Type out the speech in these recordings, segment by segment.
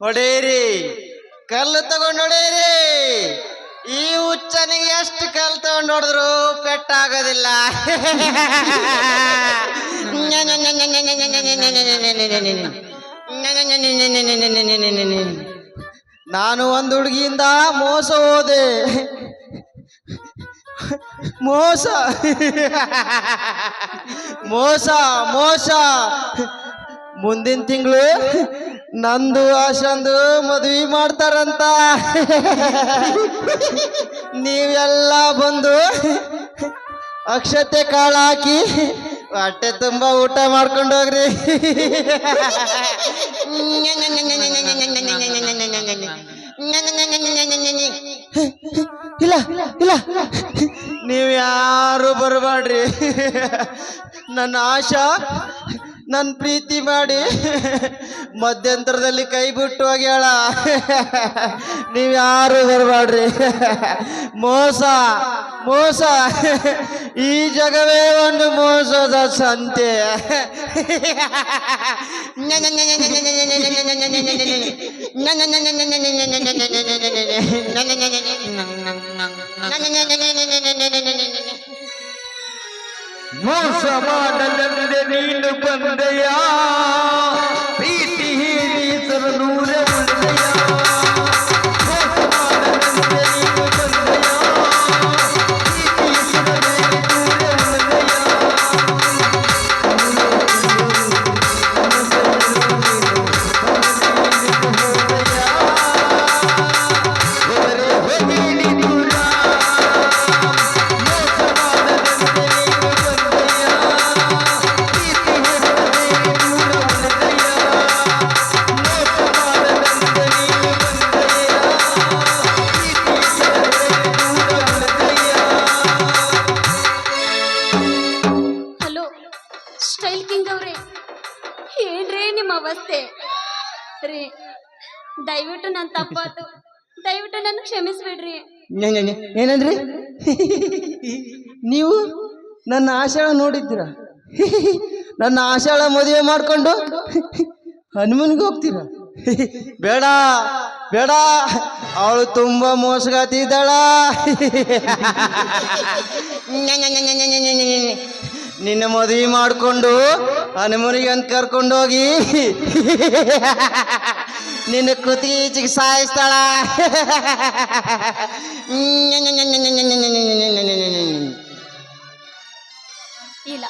ಹೊಡೇರಿ ಕಲ್ಲು ತಗೊಂಡು ಹೊಡೇರಿ ಈ ಹುಚ್ಚನಿಗೆ ಎಷ್ಟು ಕಲ್ಲು ತಗೊಂಡು ಹೊಡೆದ್ರು ಪೆಟ್ಟಾಗೋದಿಲ್ಲ ನಾನು ಒಂದು ಹುಡುಗಿಯಿಂದ ಮೋಸ ಹೋದೆ. ಮೋಸ. ಮೋಸ ಮೋಸ. ಮುಂದಿನ ತಿಂಗಳು ನಂದು ಆಶಂದು ಮದುವೆ ಮಾಡ್ತಾರಂತ. ನೀವೆಲ್ಲ ಬಂದು ಅಕ್ಷತೆ ಕಾಳು ಹಾಕಿ ಹೊಟ್ಟೆ ತುಂಬಾ ಊಟ ಮಾಡ್ಕೊಂಡು ಹೋಗ್ರಿ. ಇಲ್ಲ ಇಲ್ಲ ನೀವು ಯಾರು ಬರಬೇಡ್ರಿ ನನ್ನ ಆಶಾ ನನ್ನ ಪ್ರೀತಿ ಮಾಡಿ ಮಧ್ಯಂತರದಲ್ಲಿ ಕೈ ಬಿಟ್ಟು ಹೋಗ್ಯಾಳ ನೀವು ಯಾರು ಬರಬೇಡ್ರಿ ಮೋಸ ಮೋಸ ಈ ಜಗವೇ ಒಂದು ಮೋಸದ ಸಂತೆ ಮೋಸ ನೀನು ಬಂದೆಯ? ಪ್ರೀತಿ ಹೇಳಿ ಸರನೂರ ರೀ. ದಯವಿಟ್ಟು ನನ್ ತಪ್ಪಾತು. ದಯವಿಟ್ಟು ನನ್ ಕ್ಷಮಿಸ್ಬಿಡ್ರಿ. ಏನಂದ್ರಿ? ನೀವು ನನ್ನ ಆಶಾಳ ನೋಡಿದ್ರ ನನ್ನ ಆಶಾಳ ಮದುವೆ ಮಾಡ್ಕೊಂಡು ಹನುಮನ್ಗೆ ಹೋಗ್ತೀರ? ಬೇಡ ಬೇಡ. ಅವಳು ತುಂಬಾ ಮೋಸಗಾತಿದ್ದಾಳ ನಿನ್ನ ಮದುವೆ ಮಾಡಿಕೊಂಡು ಹನುಮನಿಗೆ ಅಂತ ಕರ್ಕೊಂಡೋಗಿ ನಿನ್ನ ಕೃತಿ ಈಚೆಗೆ ಸಾಯಿಸ್ತಾಳ. ಇಲ್ಲ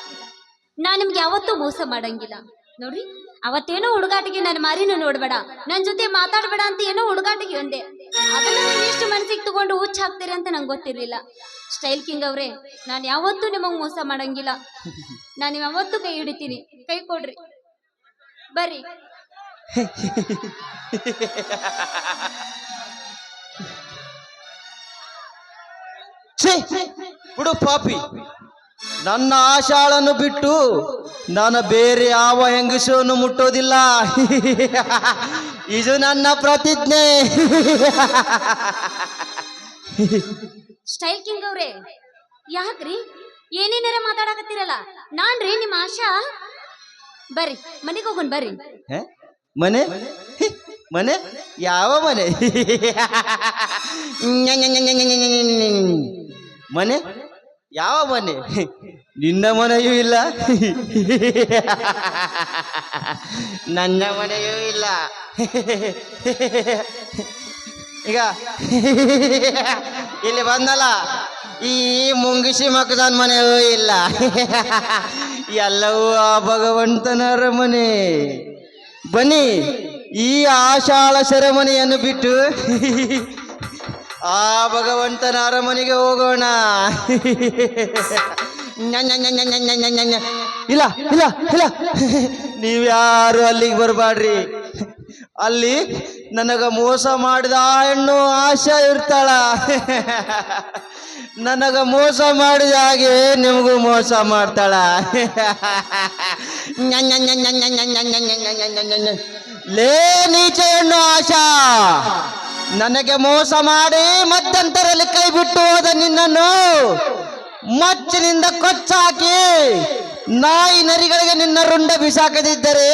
ನಾನು ನಿಮ್ಗೆ ಯಾವತ್ತೂ ಮೋಸ ಮಾಡಂಗಿಲ್ಲ. ನೋಡ್ರಿ, ಅವತ್ತೇನೋ ಹುಡುಗಾಟಿಗೆ ನನ್ನ ಮಾರಿನೂ ನೋಡ್ಬೇಡ. ನನ್ನ ಜೊತೆ ಮಾತಾಡ್ಬೇಡ ಅಂತ ಏನೋ ಹುಡುಗಾಟಿಗೆ ಒಂದೇ ಅದನ್ನ ಎಷ್ಟು ಮನಸ್ಸಿಗೆ ತಗೊಂಡು ಹುಚ್ಚ ಹಾಕ್ತೀರಿ ಅಂತ ನಂಗೆ ಗೊತ್ತಿರಲಿಲ್ಲ. ಸ್ಟೈಲ್ ಕಿಂಗ್ ಅವ್ರೆ, ನಾನು ಯಾವತ್ತೂ ನಿಮಗೆ ಮೋಸ ಮಾಡಂಗಿಲ್ಲ. ನಾನು ಯಾವತ್ತೂ ಕೈ ಹಿಡಿತೀನಿ. ಕೈ ಕೊಡ್ರಿ. ಬರ್ರಿ. ಬಿಡು ಪಾಪಿ. ನನ್ನ ಆಶಾಳನ್ನು ಬಿಟ್ಟು ನಾನು ಬೇರೆ ಯಾವ ಹೆಂಗಸನ್ನು ಮುಟ್ಟೋದಿಲ್ಲ. ಇದು ನನ್ನ ಪ್ರತಿಜ್ಞೆ. ಸ್ಟೈಲ್ ಕಿಂಗ್ ಅವ್ರೆ. ಯಾಕ್ರಿ? ಏನೇನಾರ ಮಾತಾಡಕತ್ತೀರಲ್ಲ? ನಾನ್ರಿ ನಿಮ್ಮ ಆಶಾ. ಬರ್ರಿ, ಮನೆಗೆ ಹೋಗೋಣ, ಬರ್ರಿ? ಮನೆ? ಮನೆ? ಯಾವ ಮನೆ? ಮನೆ? ಯಾವ ಮನೆ? ನಿನ್ನ ಮನೆಯೂ ಇಲ್ಲ. ನನ್ನ ಮನೆಯೂ ಇಲ್ಲ. ಈಗ ಇಲ್ಲಿ ಬಂದಲ್ಲ? ಈ ಮುಂಗಿಸಿ ಮಕ್ಕದನ್ ಮನೆಯೂ ಇಲ್ಲ. ಎಲ್ಲವೂ ಆ ಭಗವಂತನರ ಮನೆ. ಬನ್ನಿ, ಈ ಆಶಾಳ ಸೆರೆಮನೆಯನ್ನು ಬಿಟ್ಟು ಆ ಭಗವಂತನ ಅರಮನೆಗೆ ಹೋಗೋಣ. ಇಲ್ಲ ಇಲ್ಲ ಇಲ್ಲ. ನೀವ್ಯಾರು ಅಲ್ಲಿಗೆ ಬರಬಾಡ್ರಿ ಅಲ್ಲಿ ನನಗ ಮೋಸ ಮಾಡಿದ ಹೆಣ್ಣು ಆಶಾ ಇರ್ತಾಳ ನನಗ ಮೋಸ ಮಾಡಿದ ಹಾಗೆ ನಿಮಗೂ ಮೋಸ ಮಾಡ್ತಾಳ ಲೇ ನೀಚ ಹೆಣ್ಣು ಆಶಾ ನನಗೆ ಮೋಸ ಮಾಡಿ ಮತ್ತಂತರಲ್ಲಿ ಕೈ ಬಿಟ್ಟು ಹೋದ ನಿನ್ನನ್ನು ಮಚ್ಚಿನಿಂದ ಕೊಚ್ಚಾಕಿ ನಾಯಿ ನರಿಗಳಿಗೆ ನಿನ್ನ ರುಂಡ ಬಿಸಾಕದಿದ್ದರೆ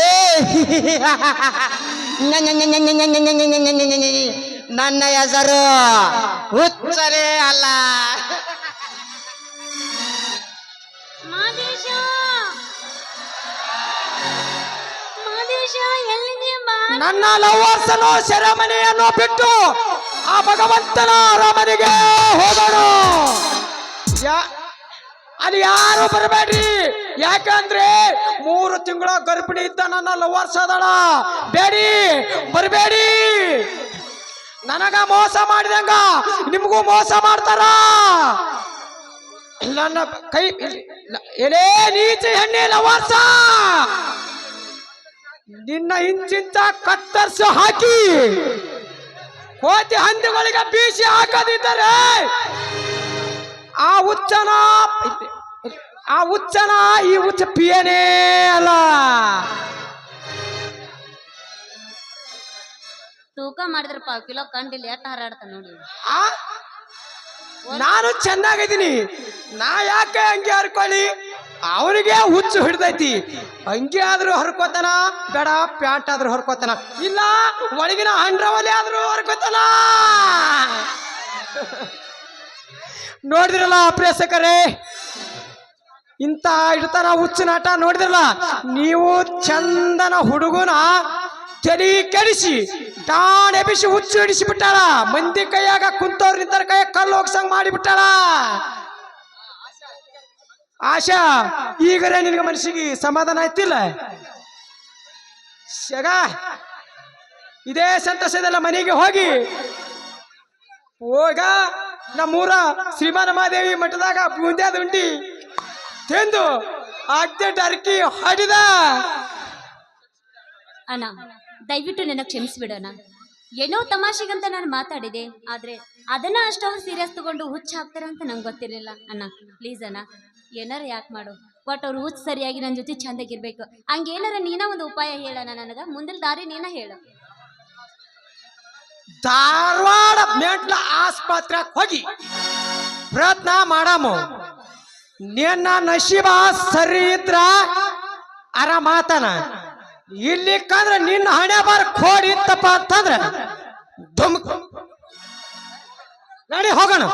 ನನ್ನ ಹೆಸರು ಹುಚ್ಚರೇ ಅಲ್ಲ. ನನ್ನ ಲವರ್ಸನು ಸೆರೆಮನೆಯನ್ನು ಬಿಟ್ಟು ಆ ಭಗವಂತನ ಅರಮನೆಗೆ ಹೋಗೋಣ ಅಲ್ಲಿ ಯಾರು ಬರಬೇಡ್ರಿ. ಯಾಕಂದ್ರೆ ಮೂರು ತಿಂಗಳ ಗರ್ಭಿಣಿ ಇದ್ದ ನನ್ನ ಲವರ್ಸ್ ಅದಳ ಬೇಡಿ, ಬರಬೇಡಿ. ನನಗ ಮೋಸ ಮಾಡಿದಂಗ ನಿಮಗೂ ಮೋಸ ಮಾಡ್ತಾರ. ನನ್ನ ಕೈ ಎಲೇ ನೀಚ ಹೆಣ್ಣೆ ಲವರ್ಸ ನಿನ್ನ ಇಂಚಿಂತ ಕತ್ತರಿಸಿ ಹಾಕಿ. ಕೋತಿ ಹಂದಿಗಳಿಗೆ ಬೀಸಿ ಹಾಕದಿದ್ದರೆ ಆ ಹುಚ್ಚನ ಆ ಹುಚ್ಚನ ಈ ಹುಚ್ಚ ಪಿಯನೇ ಅಲ್ಲ. ತೂಕ ಮಾಡಿದ್ರಪ್ಪ ಪಾವ್ ಕಿಲೋ ಕಂಡಿಲ್ಲ ಲೇಟ್ ಹಾರಾಡ್ತ ನೋಡಿ. ಆ? ನಾನು ಚೆನ್ನಾಗಿದ್ದೀನಿ. ನಾ ಯಾಕೆ ಹಂಗೆ ಹರ್ಕೊಳ್ಳಿ? ಅವನಿಗೆ ಹುಚ್ಚು ಹಿಡ್ದೈತಿ. ಅಂಗಿ ಆದ್ರೂ ಹರ್ಕೋತಾನ ಬೇಡ ಪ್ಯಾಂಟ್ ಆದ್ರೂ ಹರ್ಕೋತಾನ. ಇಲ್ಲ ಒಳಗಿನ ಹಂಡ್ರವಲ್ಲಿ ಆದ್ರೂ ಹರ್ಕೋತಾನ. ನೋಡಿದ್ರಲ್ಲ ಪ್ರೇಕ್ಷಕರೇ? ಇಂಥ ಹುಚ್ಚು ನಾಟ ನೋಡಿದ್ರಲ್ಲ? ನೀವು ಚಂದನ ಹುಡುಗನ ತಲಿ ಕೆಡಿಸಿ ಟಾಣ್ ಎಬಿಸಿ ಹುಚ್ಚು ಹಿಡಿಸಿ ಬಿಟ್ಟಾಳ ಮಂದಿ ಕೈಯಾಗ ಕುಂತೋರಿ ನಿಂತರ, ಕೈಯಾಗ ಕಲ್ಲು ಹೋಗ್ಸಂಗ್ ಮಾಡಿ ಬಿಟ್ಟಾಳ ಆಶಾ ಈಗರೆ ನಿನಗೆ ಮನಸ್ಸಿಗೆ ಸಮಾಧಾನ ಆಯ್ತಿಲ್ಲ? ಶಗ, ಇದೇ ಸಂತಸದಲ್ಲ ಮನೆಗೆ ಹೋಗಿ. ಹೋಗ, ನಮ್ಮೂರ ಶ್ರೀಮಾನ ಮಹಾದೇವಿ ಮಠದಾಗ ಬೂಂದ್ಯಾದ ಉಂಡಿ. ತಿಂದು ಅಡ್ಡ ಟರ್ಕಿ ಹಡಿದ. ಅಣ್ಣ ದಯವಿಟ್ಟು ನನ್ನ ಕ್ಷಮಿಸಿಬಿಡೋಣ. ಏನೋ ತಮಾಷೆಗಂತ ನಾನು ಮಾತಾಡಿದೆ ಆದ್ರೆ ಅದನ್ನ ಅಷ್ಟೊಂದು ಸೀರಿಯಸ್ ತಗೊಂಡು ಹುಚ್ಚ ಹಾಕ್ತಾರೆ ಅಂತ ನಂಗೆ ಗೊತ್ತಿರಲಿಲ್ಲ. ಅಣ್ಣ ಪ್ಲೀಸ್ ಅಣ್ಣ ಏನಾರ ಯಾಕೆ ಮಾಡು. ಬಟ್ ಅವ್ರು ಹುಚ್ಚ ಸರಿಯಾಗಿ ನನ್ನ ಜೊತೆ ಚಂದಾಗಿರ್ಬೇಕು ಹಂಗೇನಾರ ನೀನ ಒಂದು ಉಪಾಯ ಹೇಳೋಣ ನನಗ ಮುಂದಿನ ದಾರಿ ನೀನ ಹೇಳು. ಧಾರವಾಡ ಮೆಂಟ್ಲ ಆಸ್ಪತ್ರೆಗೆ ಹೋಗಿ ಪ್ರಯತ್ನ ಮಾಡಾಮು. ನಿನ್ನ ನಶೀಬ ಸರಿ ಇದ್ರ ಆರಾಮಾತನ ಇಲ್ಲಿ ಕಂದ್ರ ನಿನ್ನ ಹಣೆ ಬಾರ ಕೋಡಿ ಇತ್ತಪ್ಪ ಅಂತಂದ್ರ ಧುಮ್ ನಡಿ ಹೋಗೋಣ.